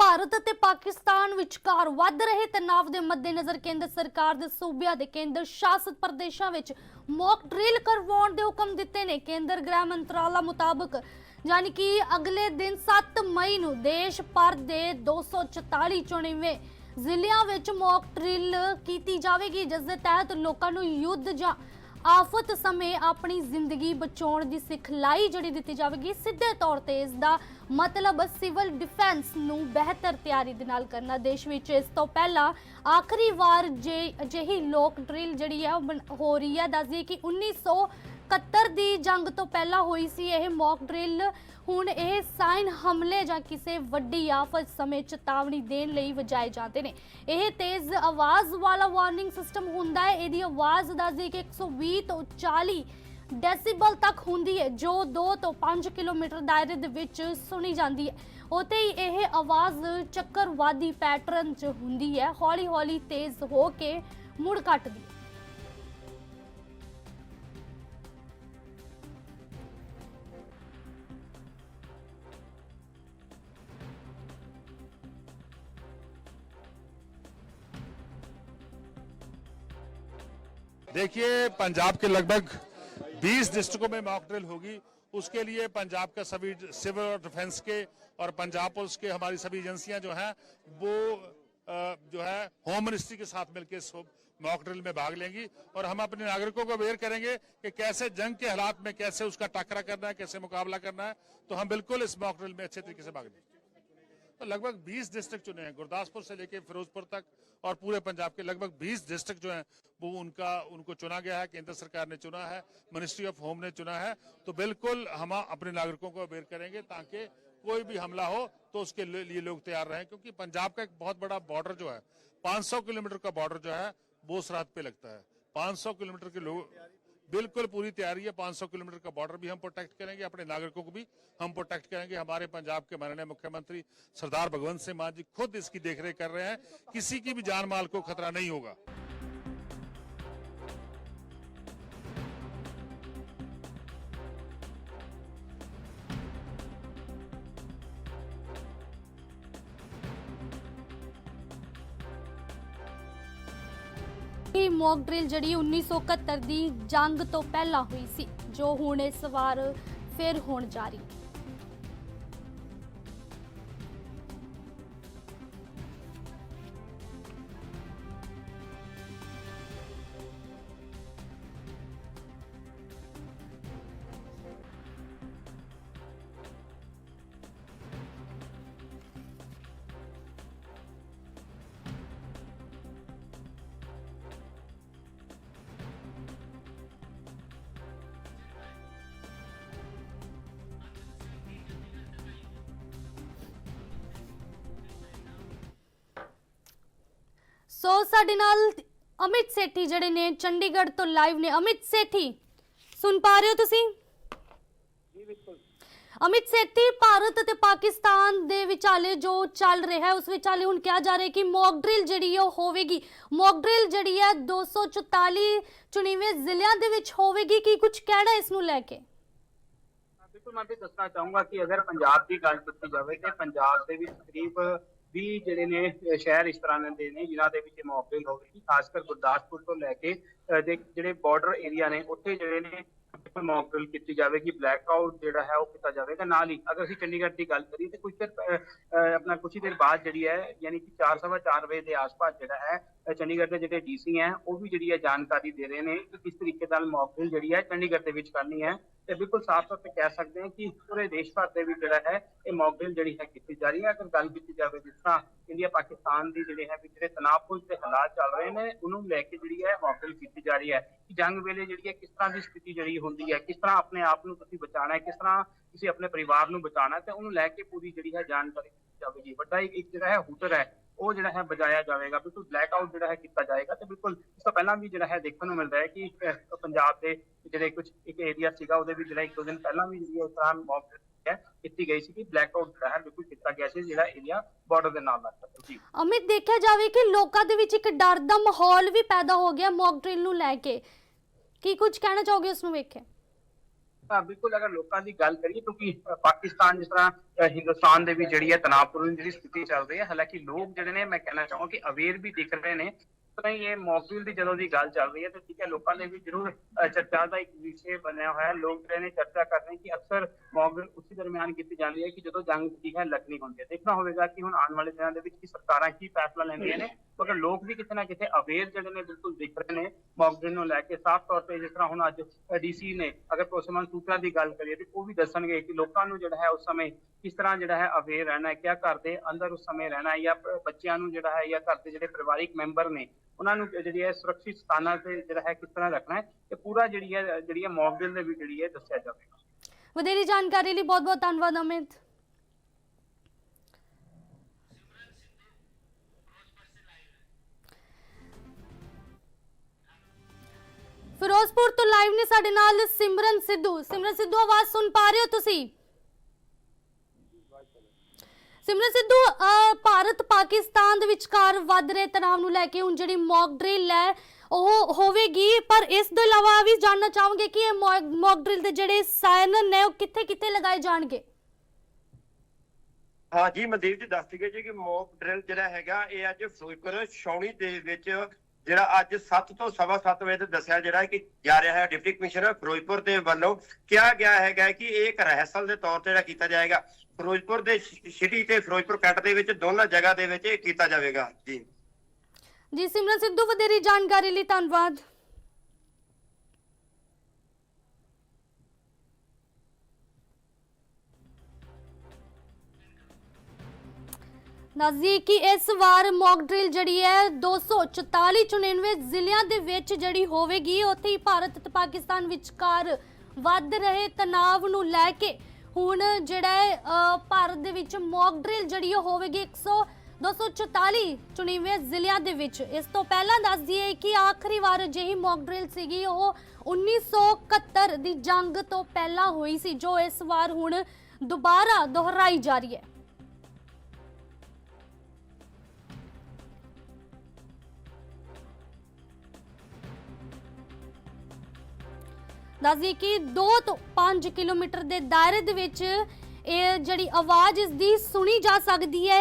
ਭਾਰਤ ਅਤੇ ਪਾਕਿਸਤਾਨ ਵਿਚਕਾਰ ਵੱਧ ਰਹੇ ਤਣਾਅ ਦੇ ਮੱਦੇਨਜ਼ਰ ਕੇਂਦਰ ਸਰਕਾਰ ਦੇ ਸੂਬਿਆਂ ਦੇ ਕੇਂਦਰ ਸ਼ਾਸਿਤ ਪ੍ਰਦੇਸ਼ਾਂ ਵਿੱਚ ਮੌਕ ਡਰਿਲ ਕਰਵਾਉਣ ਦੇ ਹੁਕਮ ਦਿੱਤੇ ਨੇ। ਕੇਂਦਰ ਗ੍ਰਹਿ ਮੰਤਰਾਲਾ ਮੁਤਾਬਕ, ਯਾਨੀ ਕਿ ਅਗਲੇ ਦਿਨ 7 ਮਈ ਨੂੰ ਦੇਸ਼ ਭਰ ਦੇ 244 ਚੁਣਵੇਂ ਜ਼ਿਲ੍ਹਿਆਂ ਵਿੱਚ ਮੌਕ ਡਰਿਲ ਕੀਤੀ ਜਾਵੇਗੀ, ਜਿਸ ਦੇ ਤਹਿਤ ਲੋਕਾਂ ਨੂੰ ਯੁੱਧ ਜਾਂ ਆਫਤ ਸਮੇਂ ਆਪਣੀ ਜ਼ਿੰਦਗੀ ਬਚਾਉਣ ਦੀ ਸਿਖਲਾਈ ਜਿਹੜੀ ਦਿੱਤੀ ਜਾਵੇਗੀ, ਸਿੱਧੇ ਤੌਰ ਤੇ ਇਸ ਦਾ ਮਤਲਬ ਸਿਵਲ ਡਿਫੈਂਸ ਨੂੰ ਬਿਹਤਰ ਤਿਆਰੀ ਦੇ ਨਾਲ ਕਰਨਾ। ਦੇਸ਼ ਵਿੱਚ ਇਸ ਤੋਂ ਪਹਿਲਾਂ ਆਖਰੀ ਵਾਰ ਜੇ ਅਜਿਹੀ ਲੋਕ ਡਰਿਲ ਜਿਹੜੀ ਹੈ ਉਹ ਬਣ- ਹੋ ਰਹੀ ਹੈ ਦੱਸਦੀ ਕਿ 1971 ਦੀ ਜੰਗ ਤੋਂ ਪਹਿਲਾਂ ਹੋਈ ਸੀ ਇਹ ਮੌਕ ਡਰਿਲ ਹੁਣ ਇਹ ਸਾਈਨ ਹਮਲੇ ਜਾਂ ਕਿਸੇ ਵੱਡੀ ਆਫਤ ਸਮੇਂ ਚੇਤਾਵਨੀ ਦੇਣ ਲਈ ਵਜਾਏ ਜਾਂਦੇ ਨੇ। ਇਹ ਤੇਜ਼ ਆਵਾਜ਼ ਵਾਲਾ ਵਾਰਨਿੰਗ ਸਿਸਟਮ ਹੁੰਦਾ ਹੈ। ਇਹਦੀ ਆਵਾਜ਼ ਦੱਸਦੀ ਕਿ 120 ਤੋਂ 40 ਡੈਸੀਬਲ ਤੱਕ ਹੁੰਦੀ ਹੈ, ਜੋ 2 ਤੋਂ 5 ਕਿਲੋਮੀਟਰ ਦਾਇਰੇ ਦੇ ਵਿੱਚ ਸੁਣੀ ਜਾਂਦੀ ਹੈ। ਉਤੇ ਹੀ ਇਹ ਆਵਾਜ਼ ਚੱਕਰਵਾਦੀ ਪੈਟਰਨ 'ਚ ਹੁੰਦੀ ਹੈ। ਹੌਲੀ-ਹੌਲੀ ਤੇਜ਼ ਹੋ ਕੇ ਮੁੜ ਕੱਟਦੀ ਹੈ। देखिए, पंजाब के लगभग 20 डिस्ट्रिक्टों में मॉक ड्रिल होगी। उसके लिए पंजाब का सभी सिविल और डिफेंस के और पंजाब पुलिस के हमारी सभी एजेंसियाँ जो हैं, वो जो है होम मिनिस्ट्री के साथ मिलकर इस मॉक ड्रिल में भाग लेंगी। और हम अपने नागरिकों को अवेयर करेंगे कि कैसे जंग के हालात में कैसे उसका टाकरा करना है, कैसे मुकाबला करना है तो हम बिल्कुल इस मॉक ड्रिल में अच्छे तरीके से भाग लेंगे। तो लगभग 20 डिस्ट्रिक्ट चुने हैं, गुरदासपुर से लेके फिरोजपुर तक और पूरे पंजाब के लगभग 20 डिस्ट्रिक्ट जो हैं, वो उनका, उनको चुना गया है, केंद्र सरकार ने चुना है मिनिस्ट्री ऑफ़ होम ने चुना है। तो बिल्कुल हम अपने नागरिकों को अवेयर करेंगे ताकि कोई भी हमला हो तो उसके लिए लोग तैयार रहें, क्योंकि पंजाब का एक बहुत बड़ा बॉर्डर जो है 500 किलोमीटर का बॉर्डर जो है, वो सरहद पे लगता है। 500 किलोमीटर के लोग बिल्कुल पूरी तैयारी है। 500 किलोमीटर का बॉर्डर भी हम प्रोटेक्ट करेंगे, अपने नागरिकों को भी हम प्रोटेक्ट करेंगे। हमारे पंजाब के माननीय मुख्यमंत्री सरदार भगवंत सिंह मान जी खुद इसकी देखरेख कर रहे हैं। किसी की भी जान माल को खतरा नहीं होगा। ਇਹ ਮੌਕ ਡਰਿਲ ਜਿਹੜੀ 1971 ਦੀ ਜੰਗ ਤੋਂ ਪਹਿਲਾਂ ਹੋਈ ਸੀ, ਜੋ ਹੁਣ ਇਸ ਵਾਰ ਫਿਰ ਹੋਣ ਜਾ ਰਹੀ ਸੋ ਸਾਡੇ ਨਾਲ ਅਮਿਤ ਸੇਠੀ ਜਿਹੜੇ ਨੇ ਚੰਡੀਗੜ੍ਹ ਤੋਂ ਲਾਈਵ ਨੇ। ਅਮਿਤ ਸੇਠੀ ਸੁਣ ਪਾ ਰਹੇ ਹੋ ਤੁਸੀਂ? ਅਮਿਤ ਸੇਠੀ ਭਾਰਤ ਅਤੇ ਪਾਕਿਸਤਾਨ ਦੇ ਵਿਚਾਲੇ ਜੋ ਚੱਲ ਰਿਹਾ ਹੈ ਉਸ ਵਿਚਾਲੇ ਹੁਣ ਕਿਹਾ ਜਾ ਰਿਹਾ ਕਿ ਮੌਕ ਡਰਿਲ ਜਿਹੜੀ ਹੈ ਉਹ ਹੋਵੇਗੀ। ਮੌਕ ਡਰਿਲ ਜਿਹੜੀ ਹੈ 244 ਚੁਣੀਵੇਂ ਜ਼ਿਲ੍ਹਿਆਂ ਦੇ ਵਿੱਚ ਹੋਵੇਗੀ। ਕੀ ਕੁਝ ਕਹਿਣਾ ਇਸ ਨੂੰ ਲੈ ਕੇ? ਬਿਲਕੁਲ ਮੈਂ ਵੀ ਦੱਸਣਾ ਚਾਹੂੰਗਾ ਕਿ ਅਗਰ ਪੰਜਾਬ ਦੀ ਗੱਲ ਕੀਤੀ ਜਾਵੇ ਤੇ ਪੰਜਾਬ ਦੇ ਵਿੱਚ ਕਰੀਬ ਵੀ ਜਿਹੜੇ ਨੇ ਸ਼ਹਿਰ ਇਸ ਤਰ੍ਹਾਂ ਦੇ ਨੇ, ਜਿਨ੍ਹਾਂ ਦੇ ਵਿੱਚ ਮੌਕਲ ਹੋਵੇਗੀ ਖਾਸ ਕਰ ਗੁਰਦਾਸਪੁਰ ਤੋਂ ਲੈ ਕੇ, ਅਹ, ਦੇ ਜਿਹੜੇ ਬਾਰਡਰ ਏਰੀਆ ਨੇ, ਉੱਥੇ ਜਿਹੜੇ ਨੇ ਮੌਕਲ ਕੀਤੀ ਜਾਵੇਗੀ ਬਲੈਕ ਆਊਟ ਜਿਹੜਾ ਹੈ ਉਹ ਕੀਤਾ ਜਾਵੇਗਾ ਨਾਲ ਹੀ। ਅਗਰ ਅਸੀਂ ਚੰਡੀਗੜ੍ਹ ਦੀ ਗੱਲ ਕਰੀਏ ਤੇ ਕੁਝ ਦੇਰ ਆਪਣਾ ਕੁਝ ਦੇਰ ਬਾਅਦ ਜਿਹੜੀ ਹੈ, ਯਾਨੀ ਕਿ 4:30 ਵਜੇ ਦੇ ਆਸ-ਪਾਸ ਜਿਹੜਾ ਹੈ ਚੰਡੀਗੜ੍ਹ ਦੇ ਜਿਹੜੇ ਡੀਸੀ ਹੈ, ਉਹ ਵੀ ਜਿਹੜੀ ਹੈ ਜਾਣਕਾਰੀ ਦੇ ਰਹੇ ਨੇ ਕਿ ਕਿਸ ਤਰੀਕੇ ਨਾਲ ਮੌਕਲ ਜਿਹੜੀ ਹੈ ਚੰਡੀਗੜ੍ਹ ਦੇ ਵਿੱਚ ਕਰਨੀ ਹੈ। ਤੇ ਬਿਲਕੁਲ ਸਾਫ਼ ਤੌਰ ਤੇ ਕਹਿ ਸਕਦੇ ਹਾਂ ਕਿ ਪੂਰੇ ਦੇਸ਼ ਭਰ ਦੇ ਵਿੱਚ ਜਿਹੜਾ ਹੈ, ਇਹ ਮੌਕ ਮੌਕਡਰਿਲ ਜਿਹੜੀ ਹੈ ਕੀਤੀ ਜਾ ਰਹੀ ਹੈ। ਅਗਰ ਗੱਲ ਕੀਤੀ ਜਾਵੇ ਜਿਸ ਤਰ੍ਹਾਂ ਇੰਡੀਆ ਪਾਕਿਸਤਾਨ ਦੀ ਜਿਹੜੇ ਹੈ ਜਿਹੜੇ ਤਣਾਅਪੂਰਨ ਤੇ ਹਾਲਾਤ ਚੱਲ ਰਹੇ ਨੇ, ਉਹਨੂੰ ਲੈ ਕੇ ਜਿਹੜੀ ਹੈ ਮੌਕਡਰਿਲ ਕੀਤੀ ਜਾ ਰਹੀ ਹੈ ਕਿ ਜੰਗ ਵੇਲੇ ਜਿਹੜੀ ਹੈ ਕਿਸ ਤਰ੍ਹਾਂ ਦੀ ਸਥਿਤੀ ਜਿਹੜੀ ਹੁੰਦੀ ਹੈ, ਕਿਸ ਤਰ੍ਹਾਂ ਆਪਣੇ ਆਪ ਨੂੰ ਤੁਸੀਂ ਬਚਾਉਣਾ ਹੈ, ਕਿਸ ਤਰ੍ਹਾਂ ਤੁਸੀਂ ਆਪਣੇ ਪਰਿਵਾਰ ਨੂੰ ਬਚਾਉਣਾ ਤੇ ਉਹਨੂੰ ਲੈ ਕੇ ਪੂਰੀ ਜਿਹੜੀ ਹੈ ਜਾਣਕਾਰੀ ਦਿੱਤੀ ਜਾਵੇਗੀ। ਵੱਡਾ ਇੱਕ ਜਿਹੜਾ ਹੈ ਹੂਟਰ ਹੈ, ਉਹ ਜਿਹੜਾ ਹੈ ਬਜਾਇਆ ਜਾਵੇਗਾ। ਬਿਲਕੁਲ ਬਲੈਕ ਆਊਟ ਜਿਹੜਾ ਹੈ ਕੀਤਾ ਜਾਏਗਾ ਤੇ ਬਿਲਕੁਲ ਇਸ ਤੋਂ ਪਹਿਲਾਂ ਵੀ ਜਿਹੜਾ ਹੈ ਦੇਖਣ ਨੂੰ ਮਿਲਦਾ ਹੈ ਕਿ ਪੰਜਾਬ ਦੇ ਜਿਹੜੇ ਕੁਝ ਇੱਕ ਏਰੀਆ ਸੀਗਾ, ਉਹਦੇ ਵਿੱਚ ਜਿਹੜਾ ਇੱਕ ਦੋ ਦਿਨ ਪਹਿਲਾਂ ਵੀ ਜਿਹੜੀ ਇਸ ਤਰ੍ਹਾਂ ਮੌਕ ਹੈ ਕੀਤੀ ਗਈ ਸੀ ਕਿ ਬਲੈਕ ਆਊਟ ਜਿਹੜਾ ਹੈ ਬਿਲਕੁਲ ਕੀਤਾ ਗਿਆ ਸੀ ਜਿਹੜਾ ਏਰੀਆ ਬਾਰਡਰ ਦੇ ਨਾਲ ਲੱਗਦਾ ਹੈ ਜੀ। ਅਮਿਤ ਦੇਖਿਆ ਜਾਵੇ ਕਿ ਲੋਕਾਂ ਦੇ ਵਿੱਚ ਇੱਕ ਡਰ ਦਾ ਮਾਹੌਲ ਵੀ ਪੈਦਾ ਹੋ ਗਿਆ ਮੌਕ ਡਰਿਲ ਨੂੰ ਲੈ ਕੇ। ਕੀ ਕੁਝ ਕਹਿਣਾ ਚਾਹੋਗੇ ਉਸ ਨੂੰ ਵੇਖ ਕੇ? ਤਾਂ ਬਿਲਕੁਲ ਅਗਰ ਲੋਕਾਂ ਦੀ ਗੱਲ ਕਰੀਏ ਕਿਉਂਕਿ ਅ, ਪਾਕਿਸਤਾਨ ਜਿਸ ਤਰ੍ਹਾਂ ਅ, ਹਿੰਦੁਸਤਾਨ ਦੇ ਵੀ ਜਿਹੜੀ ਹੈ ਤਣਾਅਪੂਰਨ ਜਿਹੜੀ ਸਥਿਤੀ ਚੱਲ ਰਹੀ ਹੈ ਹਾਲਾਂਕਿ ਲੋਕ ਜਿਹੜੇ ਨੇ ਮੈਂ ਕਹਿਣਾ ਚਾਹਾਂ ਕਿ ਅਵੇਅਰ ਵੀ ਦਿਖ ਰਹੇ ਨੇ ਹੀ ਇਹ ਮੌਕੂਲ ਦੀ ਜਦੋਂ ਦੀ ਗੱਲ ਚੱਲ ਰਹੀ ਹੈ ਤੇ ਠੀਕ ਹੈ, ਲੋਕਾਂ ਦੇ ਵੀ ਜ਼ਰੂਰ ਚਰਚਾ ਦਾ ਇੱਕ ਵਿਸ਼ੇ ਬਣਿਆ ਹੋਇਆ ਹੈ। ਲੋਕ ਜਿਹੜੇ ਨੇ ਚਰਚਾ ਕਰ ਰਹੇ ਕਿ ਅਕਸਰ ਮੌਕੂਲ ਉਸੇ ਦਰਮਿਆਨ ਕੀਤੀ ਜਾਂਦੀ ਹੈ ਕਿ ਜਦੋਂ ਜੰਗ ਜਿਹੜੀ ਹੈ ਲੱਗਣੀ ਹੁੰਦੀ ਹੈ। ਦੇਖਣਾ ਹੋਵੇਗਾ ਕਿ ਹੁਣ ਆਉਣ ਵਾਲੇ ਦਿਨਾਂ ਦੇ ਵਿੱਚ ਕੀ ਸਰਕਾਰਾਂ ਕੀ ਫੈਸਲਾ ਲੈਂਦੀਆਂ ਨੇ ਮਗਰ ਲੋਕ ਵੀ ਕਿਤੇ ਨਾ ਕਿਤੇ ਅਵੇਅਰ ਜਿਹੜੇ ਨੇ ਬਿਲਕੁਲ ਦਿਖ ਰਹੇ ਨੇ ਮੌਕਡਰਿਲ ਨੂੰ ਲੈ ਕੇ। ਸਾਫ਼ ਤੌਰ ਤੇ ਜਿਸ ਤਰ੍ਹਾਂ ਹੁਣ ਅੱਜ ਡੀਸੀ ਨੇ, ਅਗਰ ਭਰੋਸੇਮੰਦ ਸੂਤਰਾਂ ਦੀ ਗੱਲ ਕਰੀਏ ਤੇ ਉਹ ਵੀ ਦੱਸਣਗੇ ਕਿ ਲੋਕਾਂ ਨੂੰ ਜਿਹੜਾ ਹੈ ਉਸ ਸਮੇਂ ਕਿਸ ਤਰ੍ਹਾਂ ਜਿਹੜਾ ਹੈ ਅਵੇਅਰ ਰਹਿਣਾ ਹੈ, ਕਿਆ ਘਰ ਦੇ ਅੰਦਰ ਉਸ ਸਮੇਂ ਰਹਿਣਾ ਹੈ ਜਾਂ ਬੱਚਿਆਂ ਨੂੰ ਜਿਹੜਾ ਹੈ ਜਾਂ ਘਰ ਦੇ ਜਿਹੜੇ ਪਰਿਵਾਰਿਕ ਮੈਂਬਰ ਨੇ, ਉਹਨਾਂ ਨੂੰ ਜਿਹੜੀ ਹੈ ਸੁਰੱਖਿਅਤ ਸਥਾਨਾਂ ਤੇ ਜਿਹੜਾ ਹੈ ਕਿਸ ਤਰ੍ਹਾਂ ਰੱਖਣਾ ਹੈ ਇਹ ਪੂਰਾ ਜਿਹੜੀ ਹੈ ਜਿਹੜੀ ਹੈ ਮੌਕਡਰਿਲ ਦੇ ਵੀ ਜਿਹੜੀ ਹੈ ਦੱਸਿਆ ਜਾਵੇਗਾ। ਵਧੇਰੀ ਜਾਣਕਾਰੀ ਲਈ ਬਹੁਤ ਬਹੁਤ ਧੰਨਵਾਦ, ਅਮਿਤ। ਫਿਰੋਜ਼ਪੁਰ ਤੋਂ ਲਾਈਵ ਨੇ ਸਾਡੇ ਨਾਲ ਸਿਮਰਨ ਸਿੱਧੂ। ਸਿਮਰਨ ਸਿੱਧੂ ਆਵਾਜ਼ ਸੁਣ ਪਾ ਰਹੇ ਹੋ ਤੁਸੀਂ? ਸਿਮਰਨ ਸਿੱਧੂ ਅਹ, ਭਾਰਤ ਪਾਕਿਸਤਾਨ ਦੇ ਵਿਚਕਾਰ ਵੱਧ ਰਹੇ ਤਣਾਅ ਨੂੰ ਲੈ ਕੇ ਹੁਣ ਜਿਹੜੀ ਮੌਕ ਡਰਿਲ ਹੈ ਉਹ ਹੋਵੇਗੀ। ਪਰ ਇਸ ਤੋਂ ਇਲਾਵਾ ਵੀ ਜਾਣਨਾ ਚਾਹਾਂਗੇ ਕਿ ਇਹ ਮੌਕ ਡਰਿਲ ਦੇ ਜਿਹੜੇ ਸਾਇਨ ਨੇ ਉਹ ਕਿੱਥੇ ਕਿੱਥੇ ਲਗਾਏ ਜਾਣਗੇ? ਹਾਂ ਜੀ ਮਨਦੀਪ ਜੀ ਦੱਸ ਸੀਗੇ ਜੀ ਕਿ ਮੌਕ ਡਰਿਲ ਜਿਹੜਾ ਹੈਗਾ ਇਹ ਅੱਜ ਫਿਰੋਜ਼ਪੁਰ ਛਾਉਣੀ ਦੇ ਵਿੱਚ ਜਿਹੜਾ ਅੱਜ 7 ਤੋਂ ਸਵਾ ਸੱਤ ਵਜੇ ਤੇ ਦੱਸਿਆ ਜਿਹੜਾ ਕਿ ਜਾ ਰਿਹਾ ਹੈ ਡਿਪਟੀ ਕਮਿਸ਼ਨਰ ਫਿਰੋਜ਼ਪੁਰ ਦੇ ਵੱਲੋਂ, ਕਿਹਾ ਗਿਆ ਹੈਗਾ ਕਿ ਇਹ ਇੱਕ ਰਹਿਸਲ ਦੇ ਤੌਰ ਤੇ ਜਿਹੜਾ ਕੀਤਾ ਜਾਏਗਾ। ਫਿਰੋਜ਼ਪੁਰ ਦੇ ਸਿਟੀ ਤੇ ਫਿਰੋਜ਼ਪੁਰ ਕੱਟ ਦੇ ਵਿੱਚ ਦੋਨਾਂ ਜਗ੍ਹਾ ਦੇ ਵਿੱਚ ਇਹ ਕੀਤਾ ਜਾਵੇਗਾ। ਜੀ। ਜੀ, ਸਿਮਰਨ ਸਿੱਧੂ, ਵਧੇਰੀ ਜਾਣਕਾਰੀ ਲਈ ਧੰਨਵਾਦ। ਦੱਸਦੀ ਕਿ ਇਸ ਵਾਰ ਮੌਕ ਡਰਿਲ ਜਿਹੜੀ ਹੈ 244 94 ਜ਼ਿਲ੍ਹਿਆਂ ਦੇ ਵਿੱਚ ਜਿਹੜੀ ਹੋਵੇਗੀ ਉੱਥੇ ਹੀ ਭਾਰਤ ਤੇ ਪਾਕਿਸਤਾਨ ਵਿਚਕਾਰ ਵੱਧ ਰਹੇ ਤਣਾਅ ਨੂੰ ਲੈ ਕੇ ਹੁਣ ਜਿਹੜਾ ਹੈ ਅ, ਭਾਰਤ ਦੇ ਵਿੱਚ ਮੌਕ ਡਰਿਲ ਜਿਹੜੀ ਉਹ ਹੋਵੇਗੀ 100 244 ਚੁਣੀਵੇਂ ਜ਼ਿਲ੍ਹਿਆਂ ਦੇ ਵਿੱਚ। ਇਸ ਤੋਂ ਪਹਿਲਾਂ ਦੱਸ ਦਈਏ ਕਿ ਆਖਰੀ ਵਾਰ ਅਜਿਹੀ ਮੌਕ ਡਰਿਲ ਸੀਗੀ ਉਹ 1971 ਦੀ ਜੰਗ ਤੋਂ ਪਹਿਲਾਂ ਹੋਈ ਸੀ ਜੋ ਇਸ ਵਾਰ ਹੁਣ ਦੁਬਾਰਾ ਦੁਹਰਾਈ ਜਾ ਰਹੀ ਹੈ। ਦੱਸਦੀ ਕਿ 2 ਤੋਂ 5 ਕਿਲੋਮੀਟਰ ਦੇ ਦਾਇਰੇ ਦੇ ਵਿੱਚ ਇਹ ਜਿਹੜੀ ਆਵਾਜ਼ ਇਸ ਦੀ ਸੁਣੀ ਜਾ ਸਕਦੀ ਹੈ।